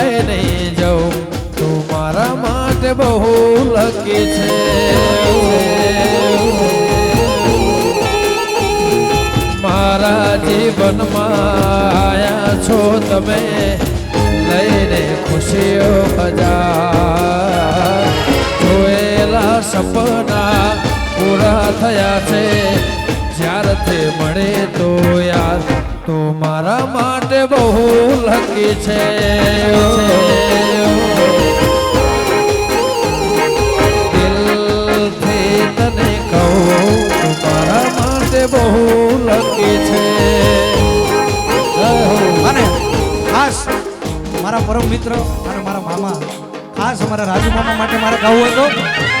ક્યાંય નહીં જાઉં. તું મારા માટે બહુ લકી છે. મારા જીવનમાં આયા છો તમે. લઈને ખુશીઓ બજાર. જોયેલા સપના પૂરા થયા છે. જ્યારથી મળે તો યાર. તો મારા માટે બહુ લકી છે દિલથી તને કહું મારા માટે બહુ લકી છે. અને ખાસ મારા પરમ મિત્ર અને મારા મામા ખાસ અમારા રાજુ મામા માટે મારે ગાવું હતું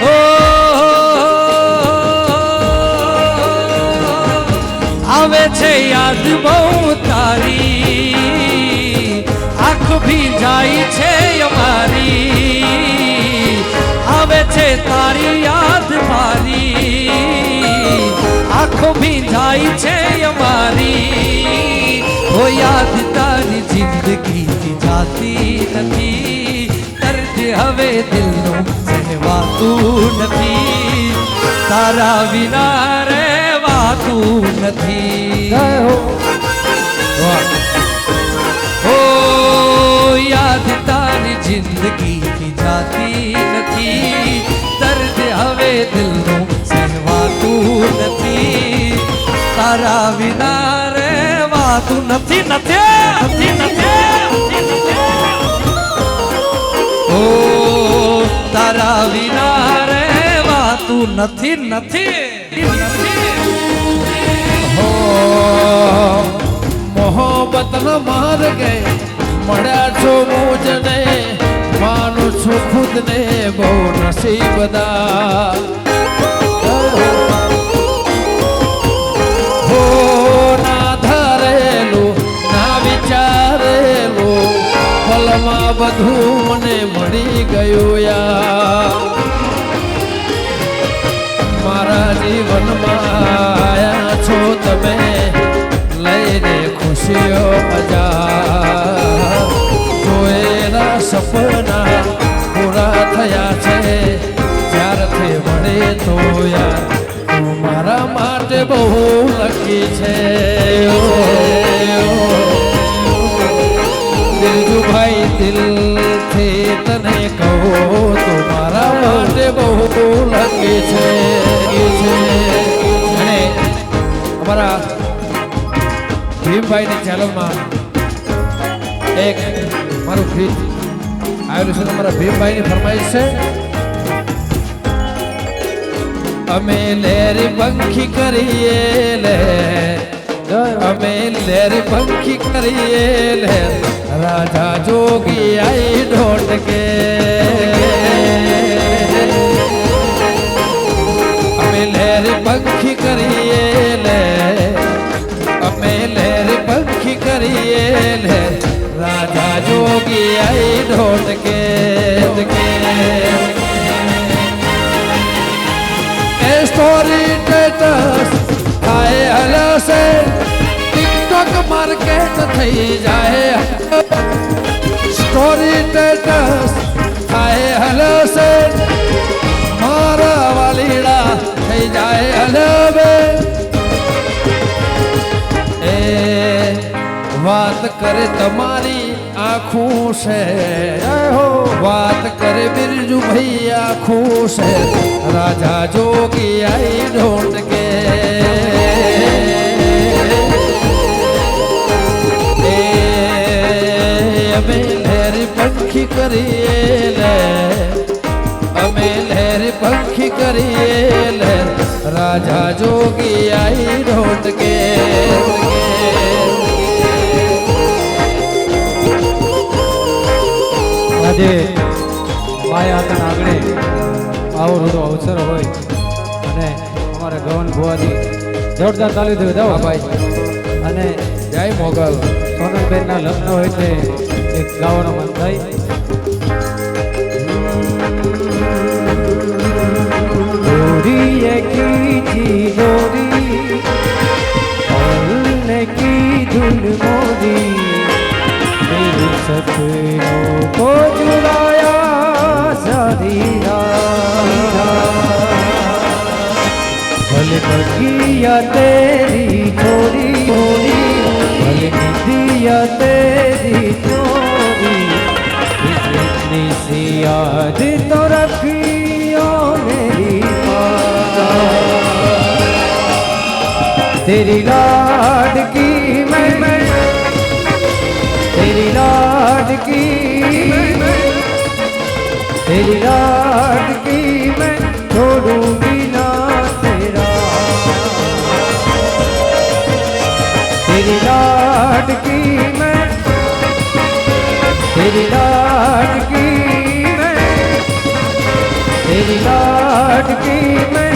તો આવે છે યાદ બહુ તારી આંખ ભીંજાઈ છે અમારી આવે છે તારી યાદ મારી આંખો ભીંજાઈ છે અમારી હો યાદ તારી જિંદગી જાતી નથી દર્દ હવે દિલનું સહેવાતું નથી તારા વિના રહેવાતું નથી જય હો વાહ ઓ યાદ તારી જિંદગી જાતી નથી દર્દ હવે દિલનું સહેવાતું નથી તારા વિના રહેવાતું નથી નથી નથી નથી ઓ તારા વિના રહેવાતું નથી નથી નથી માર માર્ગે મળ્યા છો મુજને, માનું છું ખુદને, બહુ નસીબદા બધું મને મળી ગયું યાર. મારા જીવનમાં આયા છો તમે. લઈને ખુશીઓ મજા જોયેલા સપના પૂરા થયા છે. જ્યારથી મળે તો યાર મારા માટે બહુ લકી છે. દિલજુભાઈ, દિલથી તને કહો, તો મારા માટે બહુ લકી છે. ભીમભાઈની ચેનલમાં એક મારું ગીત આવેલું છે તમારા ભીમભાઈની ફરમાઈશ છે અમે લેરી પંખી કરીએ લે અમે લેરી પંખી કરીએ લે રાજા જોગી આઈ ઢોટ કે અમે લેરી પંખી કરીએ करिए ने राजा जोगी आई ढोट के स्टोरी टेटस आए हल से। टिकटॉक मार्केट थी जाए। વાત કરે તમારી આખું છે હો વાત કરે બિરજુ ભાઈ આખું છે રાજા જોગી આઈ ઢોંડ કે એ અમે લહેરી પંખી કરીએ લે અમે લહેરી પંખી કરીએ લે રાજા જોગી આઈ ઢોંડ કે જે માય આતન આંગણે આવો બધો અવસર હોય અને અમારે ગવન ભુવાજી જોરદાર તાલી દેવી દો ભાઈ. અને જય મોગલ. સોનલબેનના લગ્ન હોય છે એક ગાવાનું મન થાય. કીધું મોદી. સપનો तेरी लाड की मैं, तेरी लाड की तेरी लाड की मैं छोड़ूँगी ना तेरा। तेरी लाड की मैं, तेरी लाड की मैं, तेरी लाड की मैं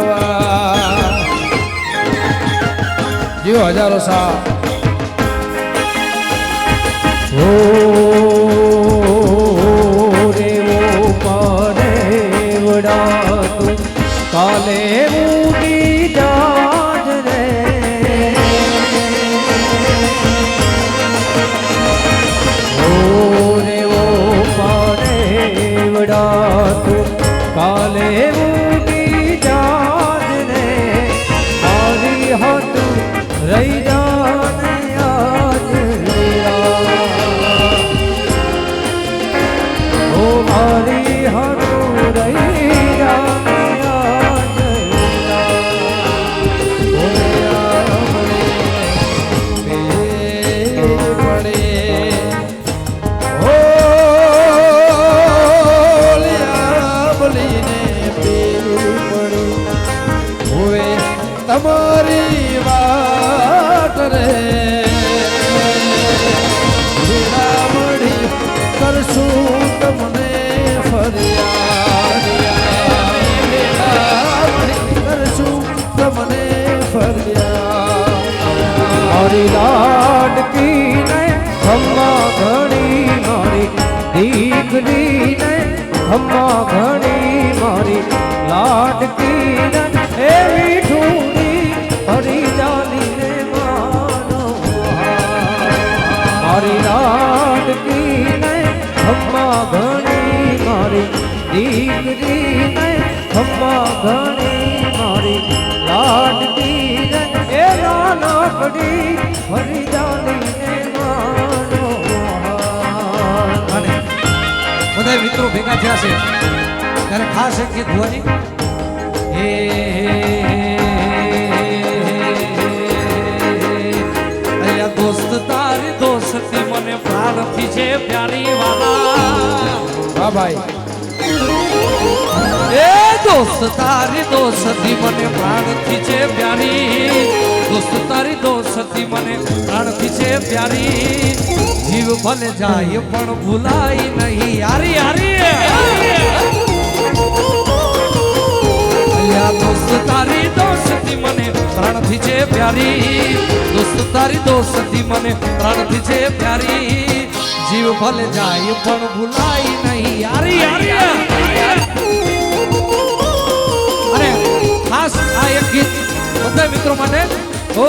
કરવા જીવો હજારો સા હમ્મા ઘણી મારી લાડકી એ મીઠુની હરી જાની રે માનો મારી લાડકી ને હમ્મા ઘણી મારી દીકરી ને હમ્મા ઘણી મારી લાડકી રે એ નાનકડી હરી જાની રે બધા મિત્રો ભેગા થયા છે. ત્યારે ખાસ એક ગીત ભુવાની. હે અલ્યા દોસ્ત, તારી દોસ્તી મને પ્રાણથી છે પ્યારી વાલા. હા, ભાઈ. તારી દોસ્તી મને પ્રાણથી છે પ્યારી. દોસ્ત, તારી દોસ્તી મને પ્રાણથી છે પ્યારી. જીવ ભલે જાય પણ ભૂલાય નહીં. યારી અલ્યા, દોસ્ત, તારી દોસ્તી મને પ્રાણથી છે પ્યારી. દોસ્ત, તારી દોસ્તી મને પ્રાણથી છે પ્યારી. જીવ ભલે જાય પણ ભૂલાય નહીં. યારી યારી બધા મિત્રો માટે ओ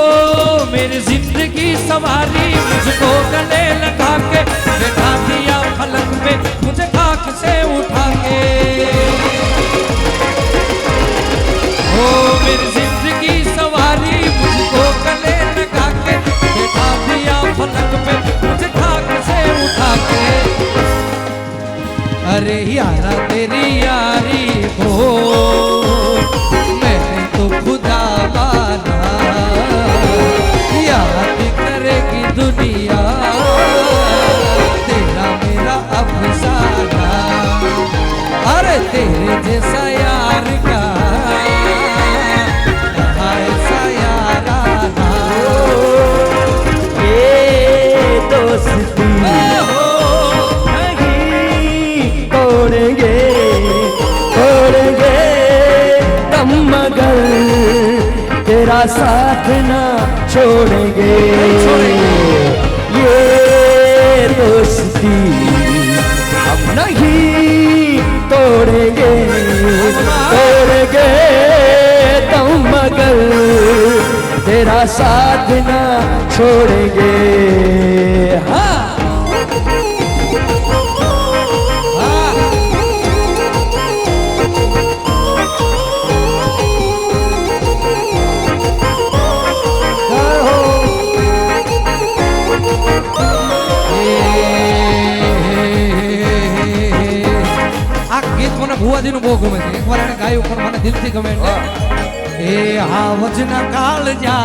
मेरी जिंदगी सवारी मुझको गले लगा के बैठा दिया फलक पे मुझे खाक से उठा के ओ मेरी जिंदगी सवारी मुझको गले लगा के बैठा दिया फलक पे मुझे खाक से उठा के अरे यारा तेरी यारी मगर तेरा साथ ना छोड़ेंगे। ये दोस्ती हम नहीं तोड़ेंगे। तोड़ेंगे दम मगर तेरा साथ ना छोड़ेंगे। हाँ। ગીત મને ભુવાજીનું બહુ ગમે છે. એકવાર એને ગાયું પણ મને દિલથી ગમે છે એ હાવજના કાળ જા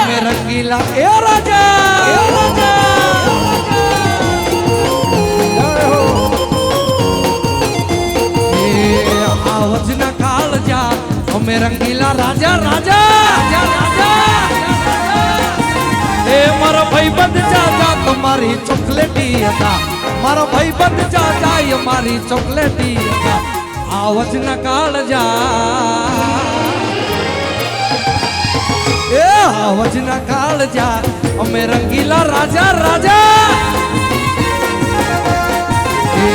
અમે રંગીલા. એ રાજા! એ હાવજના કાળ જા અમે રંગીલા. રાજા રાજા! એ મારા ભાઈબંધ ચાચા તમારી ચોકલેટી હતા. મારા ભાઈબંધ ચાચા એ મારી ચોકલેટી હતા. આવજના કાળજા એ આવજના કાળજા અમે રંગીલા રાજા રાજા. એ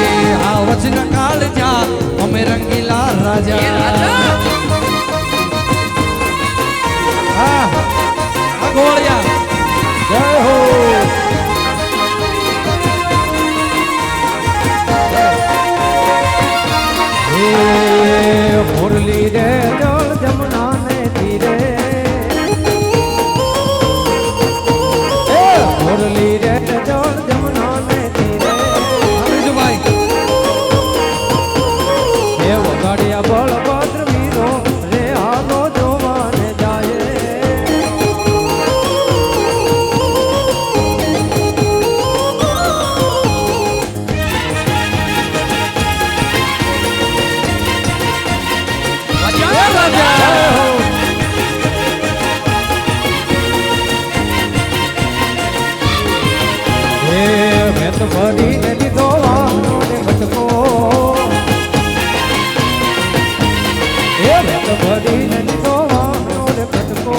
આવજના કાળજા અમે રંગીલા રાજા. હા. ગોળિયા મુરલી રે ભરીને વાહનો ને ભટકો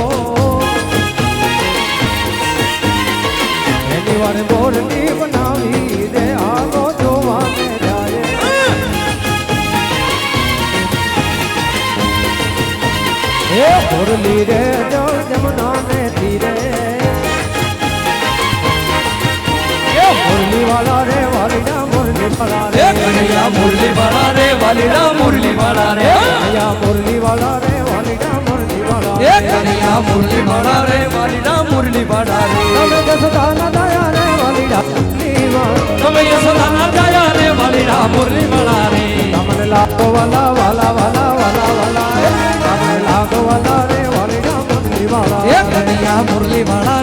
એની વારે મોરલી બનાવી દે આવો જોવાને જાય હે મોરલી રે જળ જમના ને એ મુરલી વાળા રે વાલીડા મુરલી વાળા રે. કનૈયા મુરલી વાળા રે વાલીડા મુરલી વાળા રે. કનૈયા મુરલી વાલા રે વાલીડા મુરલી વાલા એ કનૈયા મુરલી વાળા રે વાલીડા મુરલી વાળા રે તમે જસદાના દયા રે વાલીડા મુરલી વાલા તમે યશોદાના જાયા રે વાલીડા મુરલી વાળા રે તમને લાગો વાલા વાલા વાલા વાલા. વાલા તમને લાગો વાલા રે વાલીડા મુરલી વાલા એ કનૈયા મુરલી વાળા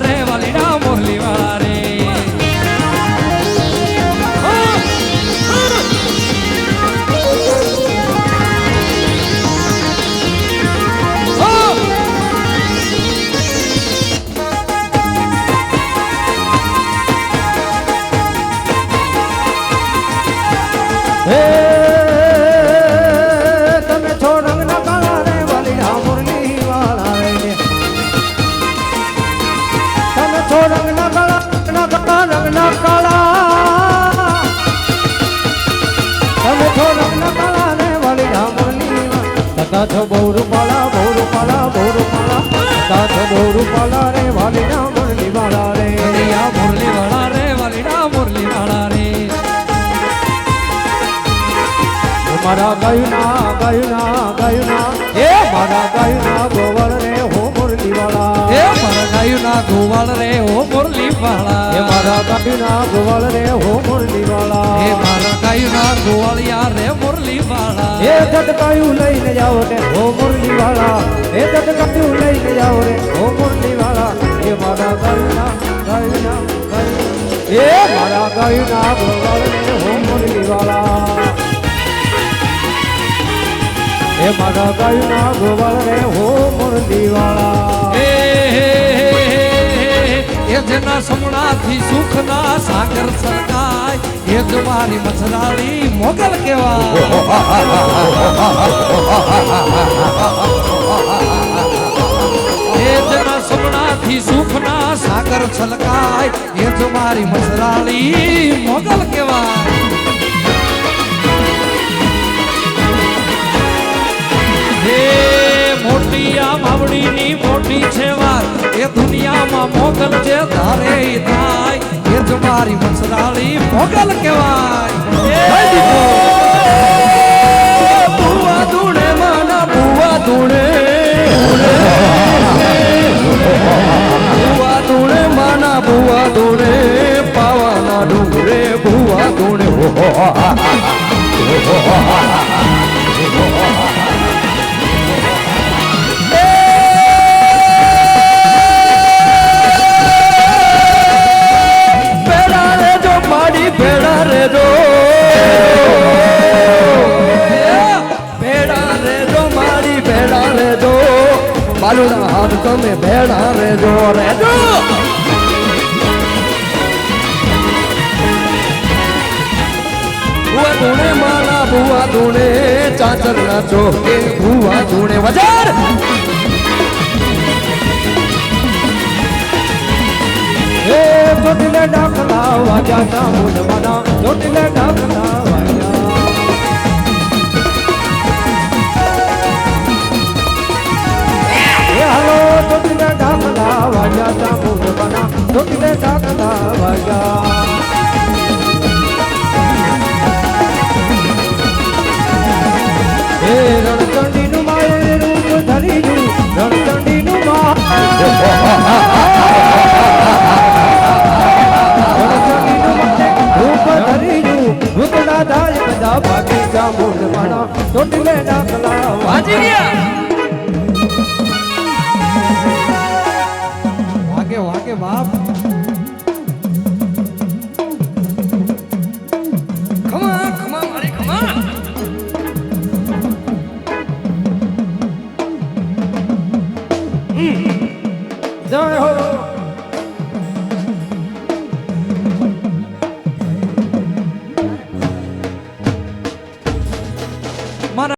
છો બહુ રૂપાળા બહુ રૂપાળા બહુ રૂપાળા છો બહુ રૂપાળા રે વાલી ડામરની વાળા રે. મુરલી વાળા રે વાલીડા મુરલી વાળા રે. મારા ગાયના ગાયના ગાયના. એ મારા ગાયના ગોવળ રે મુરલી મારા ગાયું ના ગોવાળ રે ઓ મુરલી વાળા એ મારા ગાયના ગોવળ રે હો મુરલી વાળા એ મારા ગાયું ના ગોવાળિયા રે મુરલી વાળા એ ધટકાયું લઈને જાઓ રે હો મુરલી વાળા એ ધટકાયું લઈને જાઓ રે હો મુરલી વાળા એ મારા ગાયના ગાયના ગાયના એ મારા ગાયના ગોવળ રે હો મુરલી વાળા એ મારા ગાયના ગોવળ રે હો મુરલી વાળા એ એ જેના સમણાથી સુખના સાગર સરકાય. એ મારી મસરાળી મોગલ કેવાય એ જેના સમણાથી સુખના સાગર છલકાય. એ જ મારી મસરાળી મોગલ કેવાય આ માવડીની મોટી છે વાત એ દુનિયામાં મોગલ જે ધારે થાય. એ જ મારી મસરાળી મોગલ કહેવાય. બુવા ધૂણે, માના બુવા ધૂણે. બુવા ધૂણે, માના બુવા ધૂણે. પાવાના ડુંગરે બુવા ધૂણે. ભેડા રે જો બુઆ ધૂણે મારા બુઆ ધૂણે, ચાચર ના ચોકે બુઆ ધૂણે. વજાર! એ ચોટીલે ડાકલા વાજા સામુદ મના ચોટીલે ડાકલા ડાકલા વાજા સામુદ મના ચોટીલે ડાકલા વાજા એ રણચંડીનું માયે રૂપ ધરીનું રણચંડીનું મા રૂપ ધરીનું ભૂતડા થાય બધા ભાગી ચામુંડ માણા ચોટીલે ડાકલા વાજી વાગે